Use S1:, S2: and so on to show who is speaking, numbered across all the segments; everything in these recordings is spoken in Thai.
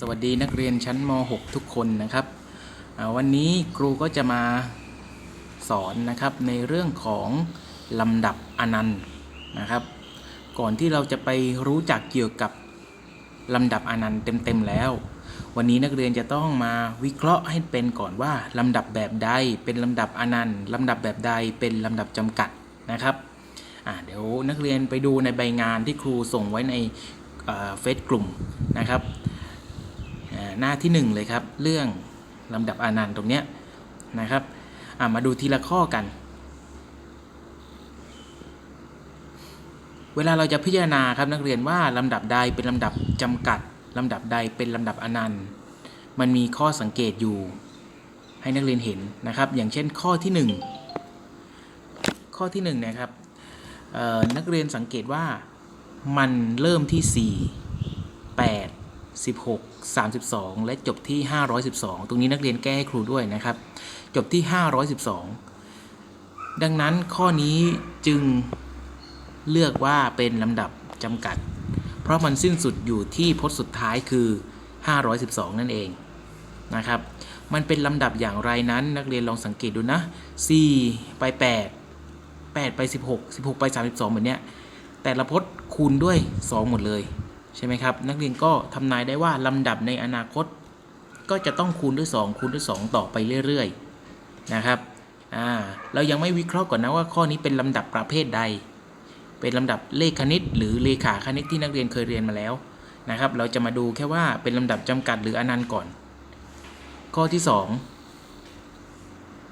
S1: สวัสดีนักเรียนชั้นม .6 ทุกคนนะครับวันนี้ครูก็จะมาสอนนะครับในเรื่องของลำดับอนันต์นะครับ ก่อนที่เราจะไปรู้จักเกี่ยวกับลำดับอนันต์เต็มๆแล้ว วันนี้นักเรียนจะต้องมาวิเคราะห์ให้เป็นก่อนว่าลำดับแบบใดเป็นลำดับอนันต์ลำดับแบบใดเป็นลำดับจำกัดนะครับเดี๋ยวนักเรียนไปดูในใบงานที่ครูส่งไว้ในเฟซกลุ่มนะครับ หน้าที่หนึ่งเลยครับ เรื่องลำดับอานันต์ตรงเนี้ยนะครับามาดูทีละข้อกัน เวลาเราจะพิจารณาครับนักเรียนว่าลำดับใดเป็นลำดับจำกัดลำดับใดเป็นลำดับอนันต์ มันมีข้อสังเกตอยู่ ให้นักเรียนเห็นนะครับ อย่างเช่นข้อที่หนึ่งข้อที่หนึ่งนะครับนักเรียนสังเกตว่ามันเริ่มที่ 4 8 16 32 และจบที่ 512 ตรงนี้นักเรียนแก้ให้ครูด้วยนะครับ จบที่ 512 ดังนั้นข้อนี้จึงเลือกว่าเป็นลำดับจำกัด เพราะมันสิ้นสุดอยู่ที่พจน์สุดท้ายคือ 512 นั่นเองนะครับ มันเป็นลำดับอย่างไรนั้นนักเรียนลองสังเกตดูนะ 4 ไป 8 8 ไป 16 16 ไป 32 เหมือนเนี้ยแต่ละพจน์คูณด้วย 2 หมดเลย ใช่ไหมครับ นักเรียนก็ทำนายได้ว่าลำดับในอนาคต ก็จะต้องคูณด้วย 2 คูณด้วย 2 ต่อไปเรื่อยๆนะครับอ่าเรายังไม่วิเคราะห์ก่อนนะว่าข้อนี้เป็นลำดับประเภทใด เป็นลำดับเลขคณิต หรือเลขาคณิตที่นักเรียนเคยเรียนมาแล้วนะครับ เราจะมาดูแค่ว่าเป็นลำดับจำกัดหรืออนันต์ก่อน ข้อที่ 2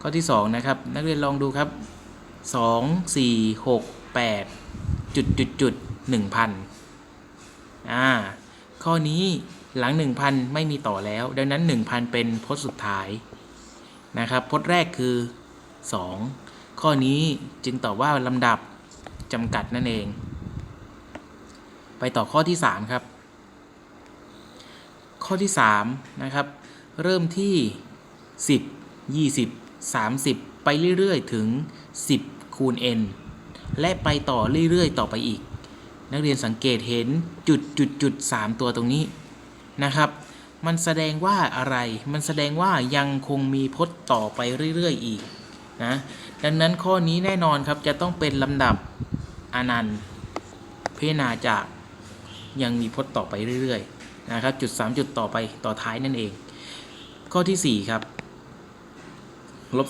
S1: ข้อที่ 2 นะครับ นักเรียนลองดูครับ 2 4 6 8จุดจุดจุดหนึ่งพัน อ่าข้อนี้หลัง 1,000 ไม่มีต่อแล้ว ดังนั้น 1,000 เป็นพจน์สุดท้ายนะครับพจน์แรกคือ 2 ข้อนี้จึงตอบว่าลำดับจำกัดนั่นเอง ไปต่อข้อที่ 3 ครับ ข้อที่ 3 นะครับ เริ่มที่ 10 20 30 ไปเรื่อย ๆ ถึง 10 คูณ n และไปต่อเรื่อย ๆ ต่อไปอีก นักเรียนสังเกตเห็นจุดจุดจุดสามตัวตรงนี้นะครับ มันแสดงว่าอะไร มันแสดงว่ายังคงมีพจน์ต่อไปเรื่อยๆอีกนะดังนั้นข้อนี้แน่นอนครับจะต้องเป็นลำดับอนันต์พิจารณาจากยังมีพจน์ต่อไปเรื่อยๆนะครับจุด 3 จุดต่อไปต่อท้ายนั่นเอง ข้อทีสี่4 ครับลบ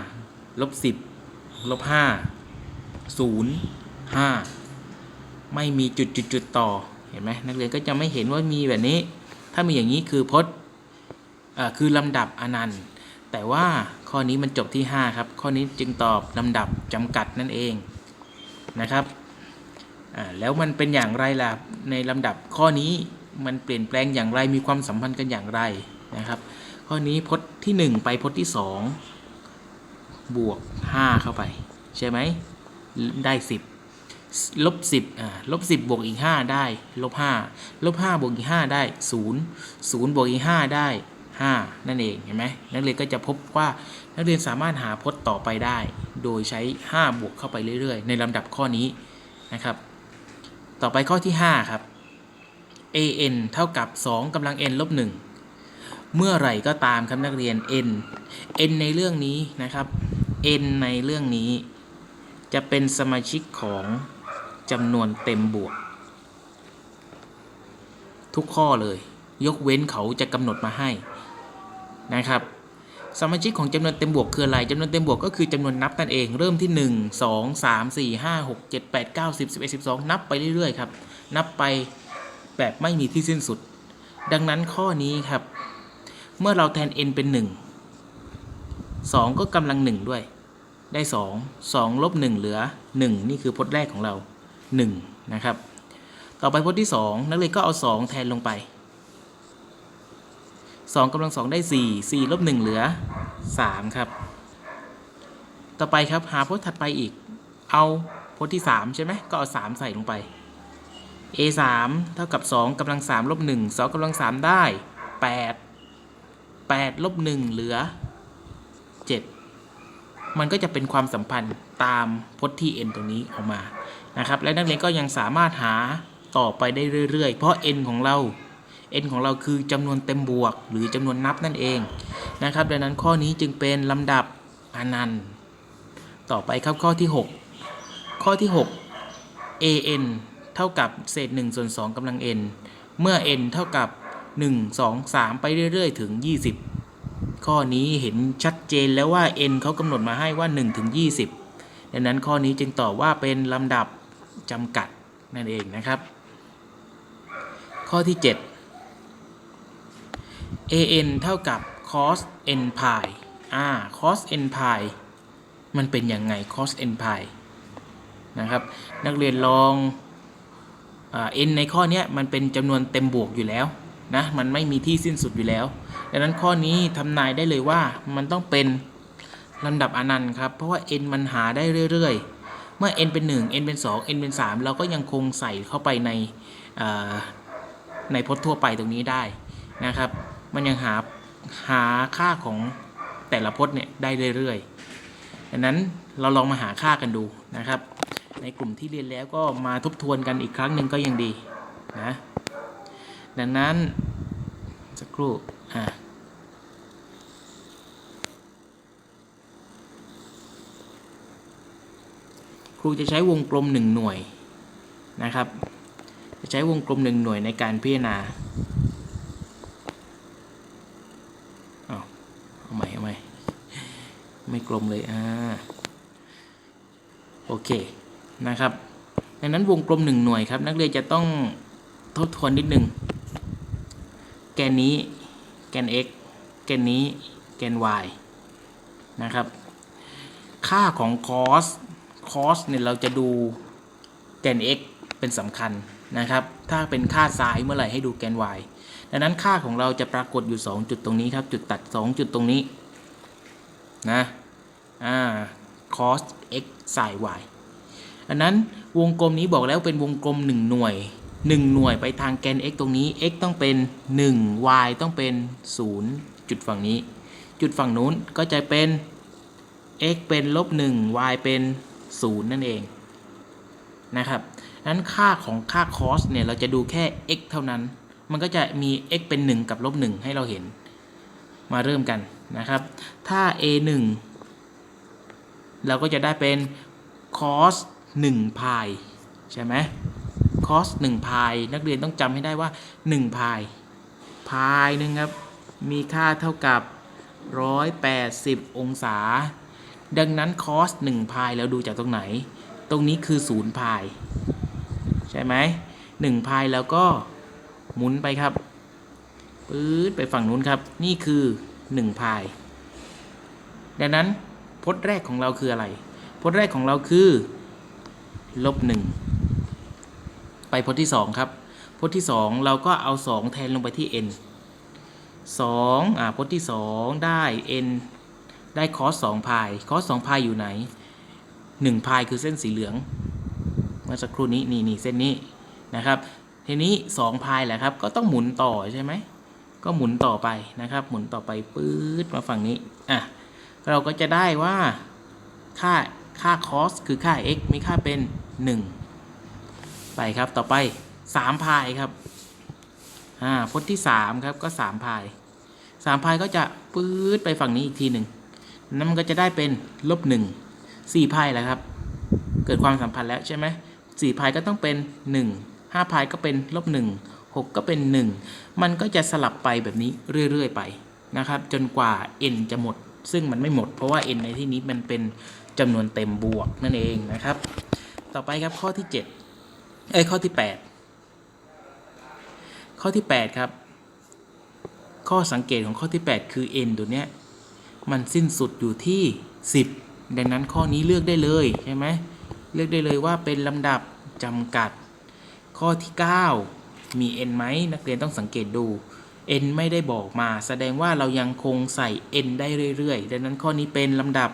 S1: 15ลบ10ลบ5 0 5 ไม่มีจุดจุดจุดต่อเห็นไหมนักเรียนก็จะไม่เห็นว่ามีแบบนี้ ถ้ามีอย่างนี้คือพจน์คือลำดับอนันต์ แต่ว่าข้อนี้มันจบที่ 5 ครับ ข้อนี้จึงตอบลำดับจำกัดนั่นเองนะครับแล้วมันเป็นอย่างไรล่ะในลำดับข้อนี้มันเปลี่ยนแปลงอย่างไรมีความสัมพันธ์กันอย่างไรนะครับ ข้อนี้พจน์ที่ 1 ไปพจน์ที่ 2 บวก 5 เข้าไป ใช่ไหมได้ 10 ลบสิบอ่าลบสิบบวกอีกห้าได้ลบห้าลบห้าบวกอีกห้าได้ศูนย์ศูนย์บวกอีกห้าได้ห้านั่นเองเห็นไหมนักเรียนก็จะพบว่านักเรียนสามารถหาพจน์ต่อไปได้ โดยใช้ 5 บวกเข้าไปเรื่อย ๆ ในลำดับข้อนี้นะครับ ต่อไปข้อที่ 5 ครับ an เท่ากับ 2กำลัง n ลบ 1 เมื่อไหร่ก็ตามครับนักเรียน n n ในเรื่องนี้นะครับ n ในเรื่องนี้ จะเป็นสมาชิกของ จำนวนเต็มบวก ทุกข้อเลย ยกเว้นเขาจะกำหนดมาให้นะครับสมาชิกของจำนวนเต็มบวกคืออะไรจำนวนเต็มบวกก็คือจำนวนนับนั่นเอง เริ่มที่ 1 2 3 4 5 6 7 8 9 10 11 12 นับไปเรื่อยๆครับ นับไปแบบไม่มีที่สิ้นสุด ดังนั้นข้อนี้ครับ เมื่อเราแทน n เป็น 1 2 ก็กำลัง 1 ด้วย ได้ 2 2ลบ1เหลือ 1 นี่คือพจน์แรกของเรา 1นะครับ ต่อไปพจน์ที่ 2 นักเรียนก็เอา 2 แทนลงไป 2กำลัง 2 ได้ 4 4ลบ1เหลือ 3 ครับ ต่อไปครับหาพจน์ถัดไปอีก เอาพจน์ที่ 3 ใช่ไหมก็เอา 3 ใส่ลงไป a 3เท่ากับ 2กำลัง3ลบ1 2กำลัง3ได้ 8 8ลบ1เหลือ มันก็จะเป็นความสัมพันธ์ตามพจน์ที่ n ตรงนี้ออกมานะครับ และนักเรียนก็ยังสามารถหาต่อไปได้เรื่อยๆ เพราะ n ของเรา n ของเราคือจำนวนเต็มบวก หรือจำนวนนับนั่นเองนะครับ ดังนั้นข้อนี้จึงเป็นลำดับอนันต์ ต่อไปครับข้อที่ 6 ข้อที่ 6 an เท่ากับเศษ1ส่วน2กำลัง n เมื่อ n เท่ากับ 1 2 3 ไปเรื่อยๆ ถึง 20 ข้อนี้เห็นชัดเจนแล้วว่า n เขากำหนดมาให้ว่า 1 ถึง 20 ดังนั้นข้อนี้จึงตอบว่าเป็นลำดับจำกัดนั่นเองนะครับ ข้อที่ 7 an เท่ากับ cos n pi อ่า cos n pi มันเป็นยังไง cos n pi นะครับนักเรียนลองอ n ในข้อนี้มันเป็นจำนวนเต็มบวกอยู่แล้ว นะมันไม่มีที่สิ้นสุดอยู่แล้ว ดังนั้นข้อนี้ทำนายได้เลยว่ามันต้องเป็นลำดับอนันต์ครับ เพราะว่า n มันหาได้เรื่อยๆ เมื่อ n เป็น 1 n เป็น 2 n เป็น 3 เราก็ยังคงใส่เข้าไปในในพจน์ทั่วไปตรงนี้ได้นะครับ มันยังหาหาค่าของแต่ละพจน์เนี่ยได้เรื่อยๆดังนั้นเราลองมาหาค่ากันดูนะครับ ในกลุ่มที่เรียนแล้วก็มาทบทวนกันอีกครั้งหนึ่งก็ยังดีนะ ดังนั้นสักครู่อะครูจะใช้วงกลมหนึ่งหน่วยนะครับ จะใช้วงกลมหนึ่งหน่วยในการพิจารณาเอาเอาใหม่เอาใหม่ไม่กลมเลยอ่าโอเคนะครับดังนั้นวงกลมหนึ่งหน่วยครับ นักเรียนจะต้องทบทวนนิดนึง กนนี้ แกน x แกนนี้ แกน y นะครับ ค่าของ cos cos เนี่ยเราจะดูแกน x เป็นสำคัญนะครับ ถ้าเป็นค่าซ้ายเมื่อไหร่ให้ดูแกน y ดังนั้นค่าของเราจะปรากฏอยู่ 2 จุดตรงนี้ครับ จุดตัด 2 จุดตรงนี้นะอ่า cos x sin y อันนั้นวงกลมนี้บอกแล้วเป็นวงกลม 1 หน่วย 1 หน่วยไปทางแกน x ตรงนี้ x ต้องเป็น 1 y ต้องเป็น 0 จุดฝั่งนี้ จุดฝั่งนู้นก็จะเป็น x เป็นลบ1 y เป็น 0 นั่นเองนะครับนั้นค่าของค่า cos เนี่ย เราจะดูแค่ x เท่านั้น มันก็จะมี x เป็น 1 กับลบ1ให้เราเห็น มาเริ่มกันนะครับ ถ้า a 1เราก็จะได้เป็น cos 1พายใช่ไหม cos 1พายนักเรียนต้องจำให้ได้ว่า1พายพายหนึงครับ มีค่าเท่ากับ 180 องศา ดังนั้น cos 1พายเราดูจากตรงไหน ตรงนี้คือ0พายใช่ไหม1พายแล้วก็หมุนไปครับปื๊ดไปฝั่งนู้นครับ นี่คือ1พายดังนั้นพจน์แรกของเราคืออะไร พจน์แรกของเราคือ ลบหนึ่ง ไปพจน์ที่สองครับพจน์ที่สองเราก็เอาสองแทนลงไปที่ n สองอ่าพจน์ที่สองได้ n ได้คอสสองพายคอสสองพายอยู่ไหนหนึ่งพายคือเส้นสีเหลือง เมื่อสักครู่นี้นี่นี่เส้นนี้นะครับ ทีนี้สองพายแหละครับ ก็ต้องหมุนต่อใช่ไหม ก็หมุนต่อไปนะครับ หมุนต่อไปปื๊ดมาฝั่งนี้อะเราก็จะได้ว่าค่าค่า cos คือค่า x มีค่าเป็น 1 ไปครับต่อไป3พายครับอ่าพจน์ที่3ครับก็3พาย3พายก็จะปื๊ดไปฝั่งนี้อีกทีหนึ่งนั้นมันก็จะได้เป็นลบ1 4พายแหละครับ เกิดความสัมพันธ์แล้วใช่ไหม4พายก็ต้องเป็น1 5พายก็เป็นลบ1 6ก็เป็น1มันก็จะสลับไปแบบนี้เรื่อย ๆ ไปนะครับ จนกว่า n จะหมด ซึ่งมันไม่หมด เพราะว่า n ในที่นี้มันเป็นจำนวนเต็มบวกนั่นเองนะครับ ต่อไปครับข้อที่ 7 เอ้ยข้อที่ 8 ข้อที่ 8 ครับ ข้อสังเกตของข้อที่ 8 คือ n ตัวเนี้ยมันสิ้นสุดอยู่ที่ 10 ดังนั้นข้อนี้เลือกได้เลยใช่ไหมเลือกได้เลยว่าเป็นลำดับจำกัด ข้อที่ 9 มี n ไหมนักเรียนต้องสังเกตดู n ไม่ได้บอกมา แสดงว่าเรายังคงใส่ n ได้เรื่อยๆ ดังนั้นข้อนี้เป็นลำดับ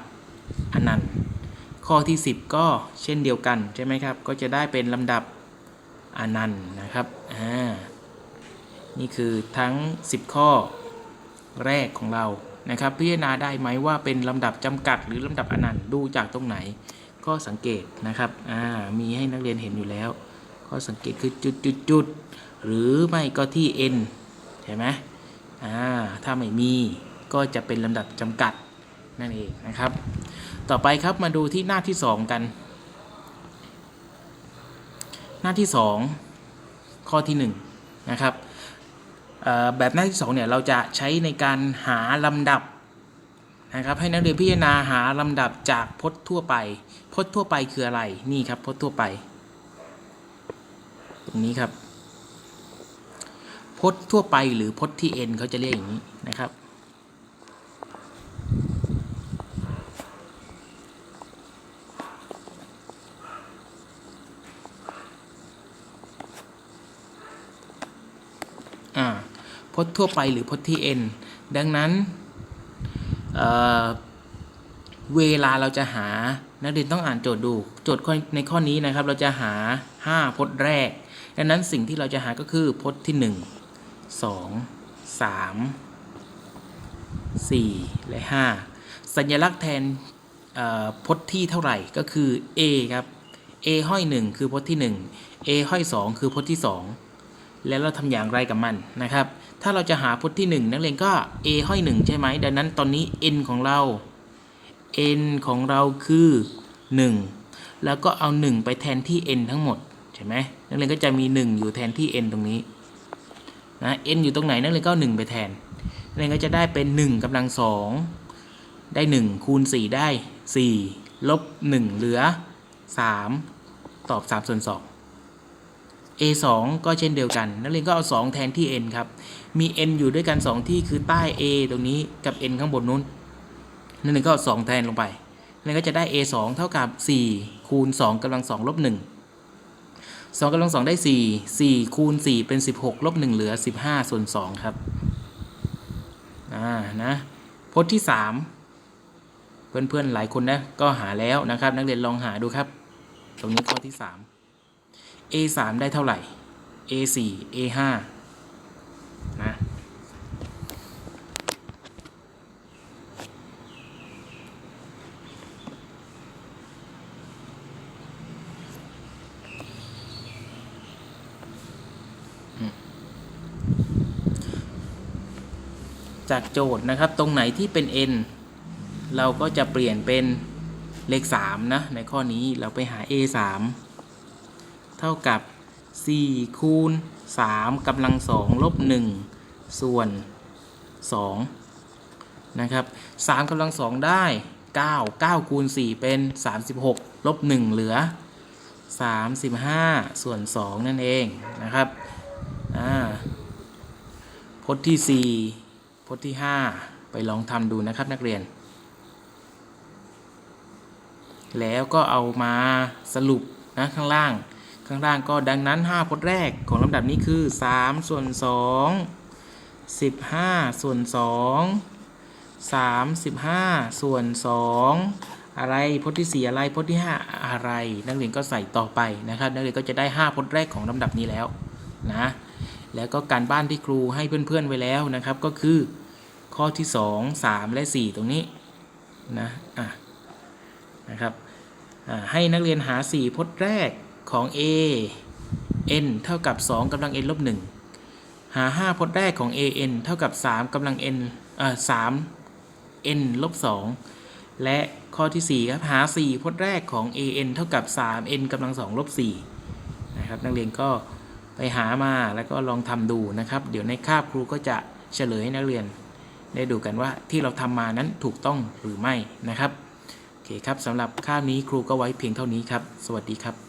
S1: อนันต์ ข้อที่ 10 ก็เช่นเดียวกันใช่ไหมครับ ก็จะได้เป็นลำดับ อนันต์นะครับอ่านี่คือทั้ง 10 ข้อแรกของเรานะครับ พิจารณาได้ไหมว่าเป็นลำดับจำกัด หรือลำดับอนันต์ดูจากตรงไหน ก็สังเกตนะครับอ่ามีให้นักเรียนเห็นอยู่แล้วข้อสังเกตคือจุดจุดจุดหรือไม่ก็ที่ n ใช่ไหมอ่าถ้าไม่มีก็จะเป็นลำดับจำกัดนั่นเองนะครับ ต่อไปครับมาดูที่หน้าที่ 2 กัน น้าที่ 2 ข้อที่ 1 นะครับแบบหน้าที่ 2 เนี่ย เราจะใช้ในการหาลำดับนะครับให้นักเรียนพิจารณาหาลำดับจากพจน์ทั่วไป พจน์ทั่วไปคืออะไรนี่ครับพจน์ทั่วไป ตรงนี้ครับ พจน์ทั่วไปหรือพจน์ที่ n เขาจะเรียกอย่างนี้นะครับ อ่า พจน์ทั่วไปหรือพจน์ที่ n ดังนั้นเเวลาเราจะหา นักเรียนต้องอ่านโจทย์ดู โจทย์ในข้อนี้นะครับ เราจะหา 5 พจน์แรก ดังนั้นสิ่งที่เราจะหาก็คือพจน์ที่ 1 2 3 4 และ 5 สัญลักษณ์แทนพจน์ที่เท่าไหร่ก็คือ a ครับ a ห้อย 1 คือพจน์ที่ 1 a ห้อย 2 คือพจน์ที่ 2 แล้วเราทำอย่างไรกับมันนะครับ ถ้าเราจะหาพจน์ที่ 1 นักเรียนก็ a ห้อย 1 ใช่ไหมดังนั้นตอนนี้ n ของเรา n ของเราคือ 1 แล้วก็เอา 1 ไปแทนที่ n ทั้งหมดใช่ไหมนักเรียนก็จะมี 1 อยู่แทนที่ n ตรงนี้นะ n อยู่ตรงไหนนักเรียนก็เอา1ไปแทนนักเรียนก็จะได้เป็น 1กำลัง 2 ได้ 1 คูณ 4 ได้ 4 ลบ 1 เหลือ 3 ตอบ3ส่วน2 a 2ก็เช่นเดียวกัน นักเรียนก็เอา 2 แทนที่ n ครับ มี n อยู่ด้วยกัน 2 ที่คือใต้ a ตรงนี้กับ n ข้างบนนู้น นั่นเองก็เอา2แทนลงไป นั่นก็จะได้ a 2เท่ากับ 4 คูณ 2กำลัง2ลบ1 2กำลัง2ได้ 4 4 คูณ 4 เป็น 16ลบ1เหลือ 15 ส่วน 2 ครับ อ่า นะพจน์ที่ 3 เพื่อนๆ หลายคนนะ ก็หาแล้วนะครับ นักเรียนลองหาดูครับ ตรงนี้ข้อที่ 3 a 3ได้เท่าไหร่ a 4 a 5นะจากโจทย์นะครับตรงไหนที่เป็น n เราก็จะเปลี่ยนเป็นเลข 3 นะ ในข้อนี้เราไปหา a 3 เท่ากับ 4 คูณ 3กำลัง2ลบ 1 ส่วน 2 นะครับ 3กำลัง2ได้ 9 9 คูณ 4 เป็น 36 ลบ 1 เหลือ 35 ส่วน 2 นั่นเองนะครับอ่าพจน์ที่ 4พจน์ที่ 5 ไปลองทำดูนะครับนักเรียน แล้วก็เอามาสรุปนะข้างล่าง ข้างล่างก็ดังนั้น 5 พจน์แรกของลำดับนี้คือ 3 ส่วน 2 15 ส่วน 2 35 ส่วน 2 อะไรพจน์ที่ 4 อะไรพจน์ที่ 5 อะไร นักเรียนก็ใส่ต่อไปนะครับ นักเรียนก็จะได้ 5 พจน์แรกของลำดับนี้แล้วนะแล้วก็การบ้านที่ครูให้เพื่อนๆไว้แล้วนะครับ ก็คือข้อที่ 2 3 และ 4 ตรงนี้นะอะนะครับให้นักเรียนหา 4 พจน์แรก ของ a n เท่ากับ 2กำลัง n ลบ 1 หา 5 พจน์แรกของ a n เท่ากับ 3กำลัง n อ่า3 n ลบ 2 และข้อที่ 4 ครับ หา 4 พจน์แรกของ a n เท่ากับ 3 n กำลัง 2 ลบ 4 นะครับ นักเรียนก็ไปหามาแล้วก็ลองทำดูนะครับ เดี๋ยวในคาบครูก็จะเฉลยให้นักเรียน ได้ดูกันว่าที่เราทำมานั้นถูกต้องหรือไม่นะครับโอเคครับสำหรับคาบนี้ครูก็ไว้เพียงเท่านี้ครับ สวัสดีครับ